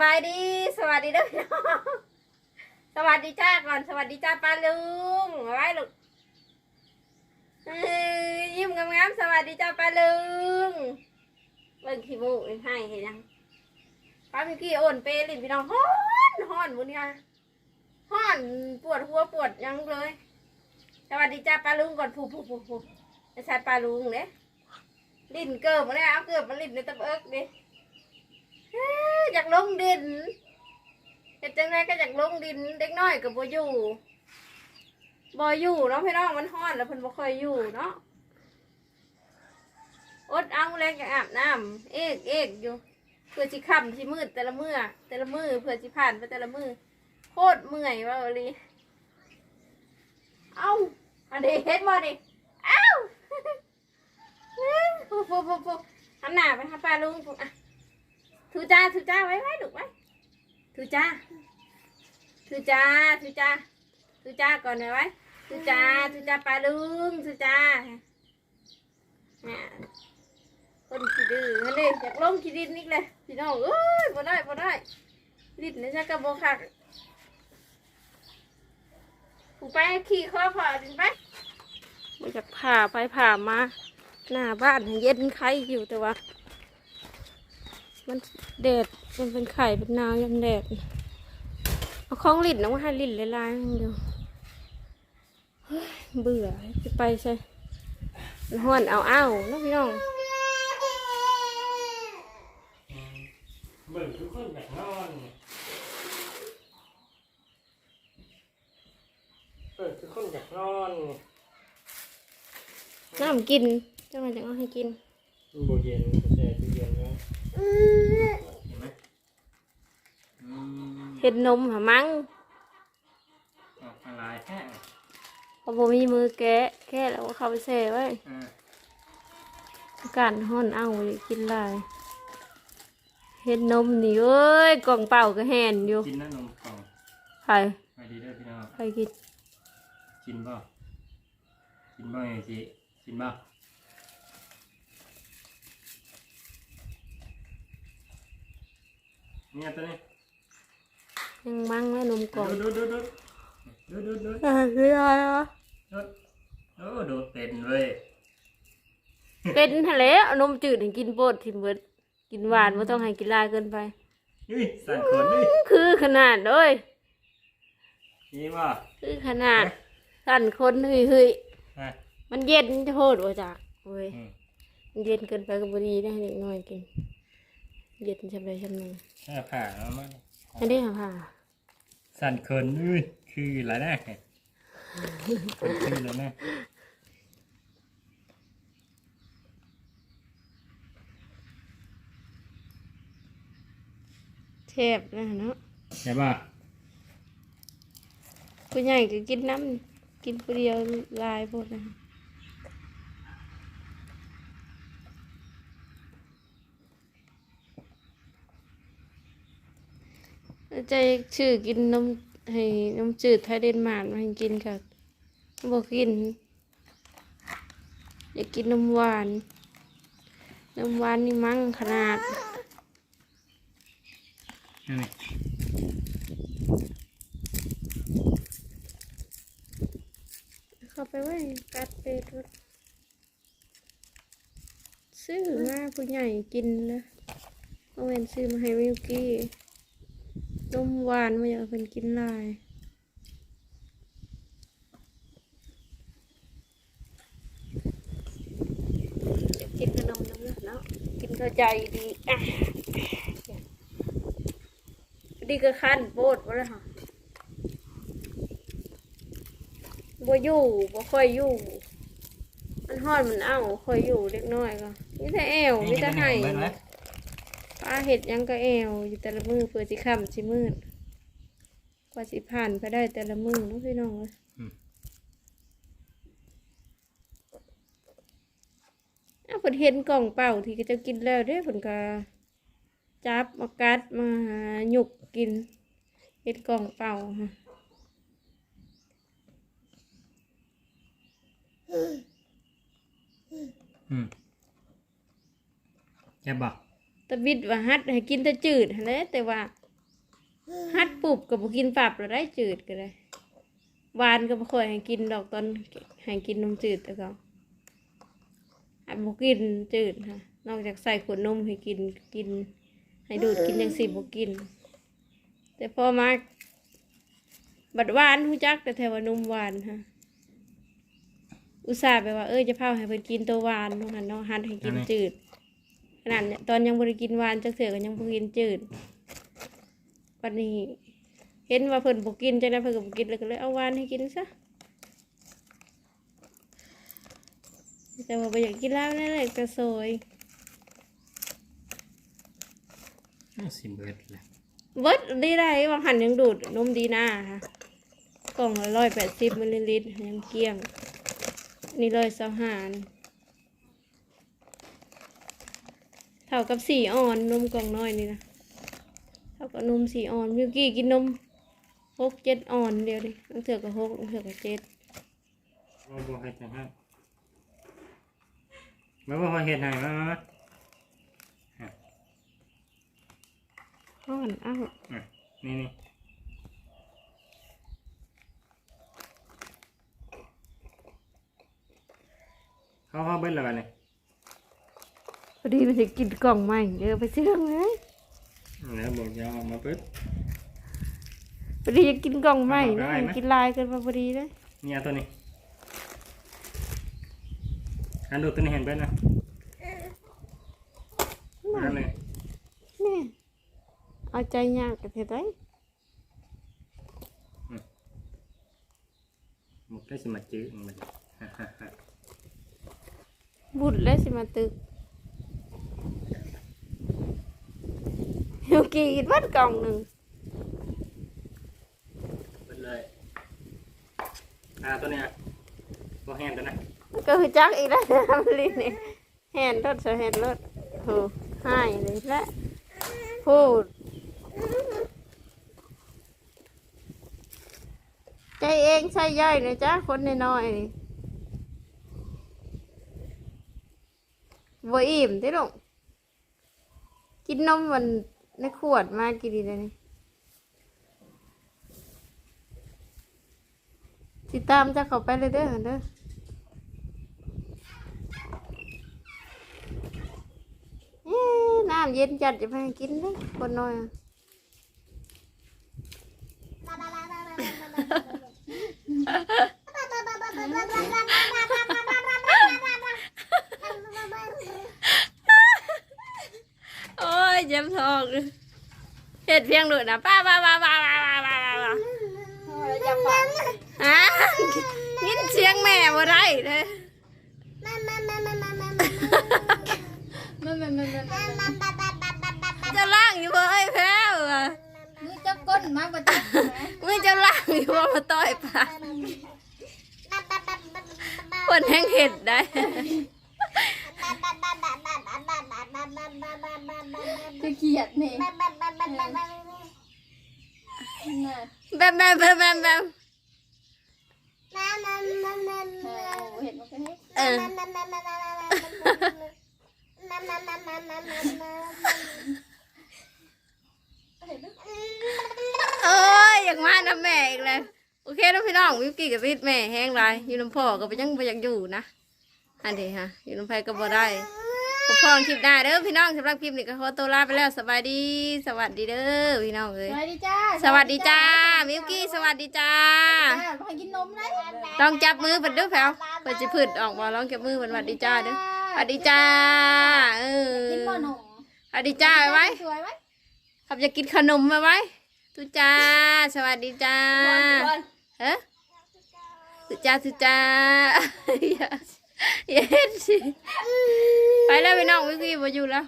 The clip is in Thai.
บายดี สวัสดีเด้อพี่น้องสวัสดีจ้าก่อน สวัสดีจ้าป้าลุงไว้ลูกเอ้ยยิ้มงามๆสวัสดีจ้าป้าลุงเบิ่งขี้มูกให้เห็นยังป้าพี่พี่โอนเปลินพี่น้องฮ้อนฮ้อนบุญค่ะฮ้อนปวดหัวปวดยังเลย สวัสดีจ้าป้าลุงก่อนผูผูผูผูไอ้ชายป้าลุงเนี่ยลิ้นเกิบมาแล้วเอาเกิบมาลิ้นในตะเอิกดิ อยากลงดินเฮ็ดจังไงก็อยากลงดินเด็กน้อยกับบ่อยู่บ่อยู่เนาะพี่น้องมันฮ้อนแล้วเพิ่นบ่ค่อยอยู่เนาะอดเอาแรงอยากอาบน้ำเอกเอกอยู่ เพื่อสิค่ำสิมืดแต่ละมือแต่ละมือเพื่อสิผ่านไปแต่ละมือโคตรเมื่อยว่าอีหลีเอ้าอันนี้เฮ็ดบ่ดิเอ้าปุ๊บปุ๊บปุ๊บปุ๊บหันหน้าไปหาป้าลุงปุ๊บอะ ทูจ้าทูจ้าไว้ไว้ดุไว้ทูจ้าทูจ้าทูจ้าทูจ้าก่อนหน่อยไว้ทูจ้าทูจ้าปลาลุงทูจ้าเนี่ยคนขี้ดื้อฮันเลยอยากลงขี้ดินนิดเลยพี่น้องเอ้ยบ่ได้บ่ได้ดินนี่จะกระโบคักผูไปขี่ข้อพอดินไปมาจากผ่าไปผ่ามาหน้าบ้านเย็นไข่อยู่แต่ว่า มันแดดมันเป็นไข่เป็นนาวยันแดด เอาของลิ้นน้องให้ลิ้นลายๆเดียวเฮ้ยเบื่อจะไปใช่มันห้อนเอาอ้าวเน้องพี่น้องเบิ่งทุกคนอยากนอนเบิ่งทุกคนอยากนอนน้ำกินเจ้ามันจะเอาให้กินมันบ่เย็นก็แช่ตู้เย็นไว้ เห็นไหมอืมเห็ดนมหามังออกมาลายแค่เพอบ่มีมือแกะแค่แล้วก็เข้าไปแช่ไว้อ่าอากาศห้อนเอาเลยกินหลายเห็ดนมนี่เอ้ยกล่องเป่าก็แห่นอยู่กินน้ำนมกล่องใครไปดีเด้อพี่น้องใครกินกินบ่กินบ่ไงสิกินบ่ เนี่ยตัวนี้ยังมั้งแล้วนมกล่องดูดูดูดูดูดูดูอ่าคืออะไรวะดูโอ้ดูเป็นเว้ยเป็นทะเลเอานมจืดให้กินโปดทิมเบิดกินหวานไม่ต้องให้กินหลายเกินไปอุ้ยสั่นขนดิคือขนาดเลยนี่ว่าคือขนาดสั่นคนเฮ้ยเฮ้ยฮะมันเย็นจะโหดว่าจากเว้ยอืมมันเย็นเกินไปก็บดีได้ให้เด็กน้อยกิน เย็นชำไรชำนึงแค่ผ่าแล้วมั้งอันนี้ค่ะผ่าสั่นขนอุ้ยคืออะไรนะคืออะไรนะแทบนะเนาะใช่ป่ะผู้ใหญ่ก็กินน้ำกินผู้เดียวหลายพวกนะ ใจชื่อกินนมให้นมจืดไทยเดนมาร์กมาให้กินค่ะบอกกิน อยากกินนมหวานนมหวานนี่มั้งขนาดนี่เข้าไปไว้กัดเป็ดไว้ซื้อมาผู้ใหญ่กินนะเอาเวนซื้อมาให้วิวกี้ นมหวานมาอยากเป็นกินลายกินขนมน้ำเลือดเนาะกินเข้าใจดีอะดีก็ขั้นโบดวะเลยค่ะบ่อยู่บ่ค่อยอยู่ มันฮอดมันเอ้าค่อยอยู่เล็กน้อยก็มีแต่แอวมีแต่ให้ เบิ่งไหมป้าเห็ดหยังก็แอวอยู่แต่ละมือเพื่อสิค่ำสิมืดกว่าสิผ่านไปได้แต่ละมือเน้องพี่น้องเอ้ยอ้าวเพิ่นเห็นกล่องเป่าที่ก็จะกินแล้วเด้เพิ่นก็จับมากัดมาหาหยุกกินเห็นกล่องเป่าฮะอืมใช่ป่ะ ตะบิดว่าฮัดให้กินแต่จืดหั้นและแต่ว่าฮัดปุบกับกินปรับแล้วได้จืดก็ได้หวานก็บ่ค่อยให้กินดอกตอนให้กินนมจืดแต่ก็อันบ่กินจืดค่ะนอกจากใส่ขวดนมให้กินกิน ให้ดูดกินจังสิบ่กิน แต่พอมาบัดหวานฮู้จักแต่แถวว่านมหวานค่ะอุตส่าห์ไปว่าเอ้ยจะพาให้เพิ่นกินตัวหวานเนาะหั่นเนาะหันให้กินจืด ขนาดเนี่ยตอนยังบริกินหวานจักเสือก็ยังบ่กินจืดวันนี้ เห็นว่าเพิ่นบ่กินจังได๋เพิ่นก็บ่กินเลยก็เลยเอาหวานให้กินซะแต่ว่าบ่อยากกินแล้วนั่นแหละกระโซยอ้าวสิเบิดเลยเบิดดีได้วางหันยังดูดนมดีหน้าค่ะกล่องละร้อยแปดสิบมิลลิลิตรยังเกลี้ยง นี่เลยสหารเท่ากับสี่ออนนมกล่องน้อยนี่นะเท่ากับนมสี่ออนมิวกี้กินนมหกเจ็ดออนเดียวดิบางเถื่อกับหกบางเถื่อกับเจ็ดว่าบ่ให้จังฮักมาบ่ให้เฮ็ดให้มามามาอ่อนอ้าวอะนี่นี่เขาเขาเบิดแล้วบัดนี้ พอดีมันจะกินกล่องใหม่เดี๋ยวไปซื้อเลยแล้วบอกอยาเอามาเบิด พอดีจะกินกล่องใหม่เอานะได้ไหม กินลายกันมาพอดีเลยเนี่ยตัวนี้อันดูตัวนี้เห็นเบิดนะอันนี้นี่เอาใจยากกันเท่าไหรมุกได้สิมาจื้อมัน บุญแล้วสิมาตึก เฮวกีกินวัดกล่องหนึ่งเบิดเลย อ่าตัวเนี้ยตัวแฮนตัวนั้นมันก็คือจักอีกแล้วนะมันลินนี่แฮนรถใส่แฮนรถโหให้เลยละพูดใจเองใช่ย่อยนะจ๊ะคนน้อยๆนี่บ่อิ่มที่ลงกินนมมัน ในขวดมากี่ดีเลยนี่ติดตามจะเข้าไปเลยเด้อเด้อน้ำเย็นจัดจะไปกินเลยคนน้อยอะโอ้ยเจ็บท้องเห็ดเพียงหลุดนะป้าป้าป้าป้าป้าป้าป้าป้าฮะยินเสียงแม่บ่ได้เลยจะล่างอยู่บ่เอ้ยแพ้วอะมือจับก้นมาประจับมึงจะล่างอยู่บ่มาต่อยปากคนแห้งเห็ดได้ จะเกลียดนี่แบบแบบแบบแบบแบบเออเห็นมันก็เฮ็ดเออเอ้ยอยากมาน้ำแม่อีกเลยโอเคนะพี่น้องวิวกี้กับพี่แม่แห้งไรอยู่น้ำพ่อก็ไปยังไปยังอยู่นะอันนี้ฮะอยู่น้ำไผ่ก็บ่ได้ พบพองคลิปหน้าเด้อพี่น้องสำหรับคลิปนี้ก็ขอตัวลาไปแล้วสบายดี สวัสดีเด้อพี่น้องเอ้ยสวัสดีจ้าสวัสดีจ้ามิวกี้สวัสดีจ้าจ้าพากินนมเลยลองจับมือเพิ่นเดูแผวเพิ่นสิพืดออกบ่ลองจับมือเพิ่นสวัสดีจ้าเด้อสวัสดีจ้าเออกินบ่หนมสวัสดีจ้าไว้ไว้สวยไว้ขับจะกินขนมมาไว้ทุจ้า สวัสดีจ้าเฮ้ทุจ้าทุจ้า เย็นสิไปแล้วพี่น้องวิกกี้บ่อยู่แล้ว